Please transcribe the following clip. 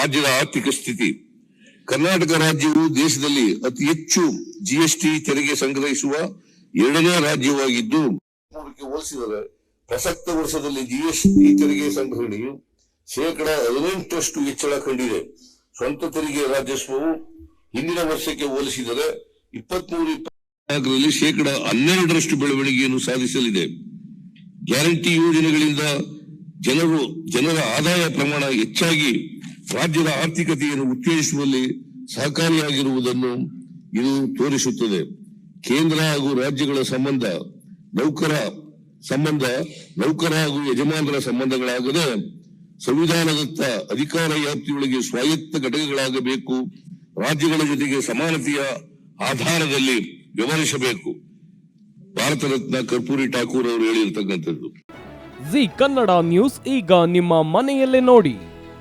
ರಾಜ್ಯದ ಆರ್ಥಿಕ ಸ್ಥಿತಿ. ಕರ್ನಾಟಕ ರಾಜ್ಯವು ದೇಶದಲ್ಲಿ ಅತಿ ಹೆಚ್ಚು ಜಿಎಸ್ಟಿ ತೆರಿಗೆ ಸಂಗ್ರಹಿಸುವ ಎರಡನೇ ರಾಜ್ಯವಾಗಿದ್ದು ಹೋಲಿಸಿದರೆ ಪ್ರಸಕ್ತ ವರ್ಷದಲ್ಲಿ ಜಿಎಸ್ಟಿ ತೆರಿಗೆ ಸಂಗ್ರಹಣೆಯು ಶೇಕಡ ಹದಿನೆಂಟರಷ್ಟು ಹೆಚ್ಚಳ ಕಂಡಿದೆ. ಸ್ವಂತ ತೆರಿಗೆ ರಾಜಸ್ವವು ಹಿಂದಿನ ವರ್ಷಕ್ಕೆ ಹೋಲಿಸಿದರೆ ಇಪ್ಪತ್ಮೂರು ಇಪ್ಪತ್ನಾಲ್ಕರಲ್ಲಿ ಶೇಕಡ ಹನ್ನೆರಡರಷ್ಟು ಬೆಳವಣಿಗೆಯನ್ನು ಸಾಧಿಸಲಿದೆ. ಗ್ಯಾರಂಟಿ ಯೋಜನೆಗಳಿಂದ ಜನರು, ಜನರ ಆದಾಯ ಪ್ರಮಾಣ ಹೆಚ್ಚಾಗಿ ರಾಜ್ಯದ ಆರ್ಥಿಕತೆಯನ್ನು ಉತ್ತೇಜಿಸುವಲ್ಲಿ ಸಹಕಾರಿಯಾಗಿರುವುದನ್ನು ಇದು ತೋರಿಸುತ್ತದೆ. ಕೇಂದ್ರ ಹಾಗೂ ರಾಜ್ಯಗಳ ಸಂಬಂಧ ನೌಕರ ಸಂಬಂಧ, ನೌಕರ ಹಾಗೂ ಯಜಮಾನರ ಸಂಬಂಧಗಳಾಗದೆ ಸಂವಿಧಾನದತ್ತ ಅಧಿಕಾರ ವ್ಯಾಪ್ತಿಯೊಳಗೆ ಸ್ವಾಯತ್ತ ಘಟಕಗಳಾಗಬೇಕು. ರಾಜ್ಯಗಳ ಜೊತೆಗೆ ಸಮಾನತೆಯ ಆಧಾರದಲ್ಲಿ ವ್ಯವಹರಿಸಬೇಕು. ಭಾರತ ರತ್ನ ಕರ್ಪೂರಿ ಠಾಕೂರ್ ಅವರು ಹೇಳಿರ್ತಕ್ಕಂಥದ್ದು. ಜಿ ಕನ್ನಡ ನ್ಯೂಸ್ ಈಗ ನಿಮ್ಮ ಮನೆಯಲ್ಲೇ ನೋಡಿ.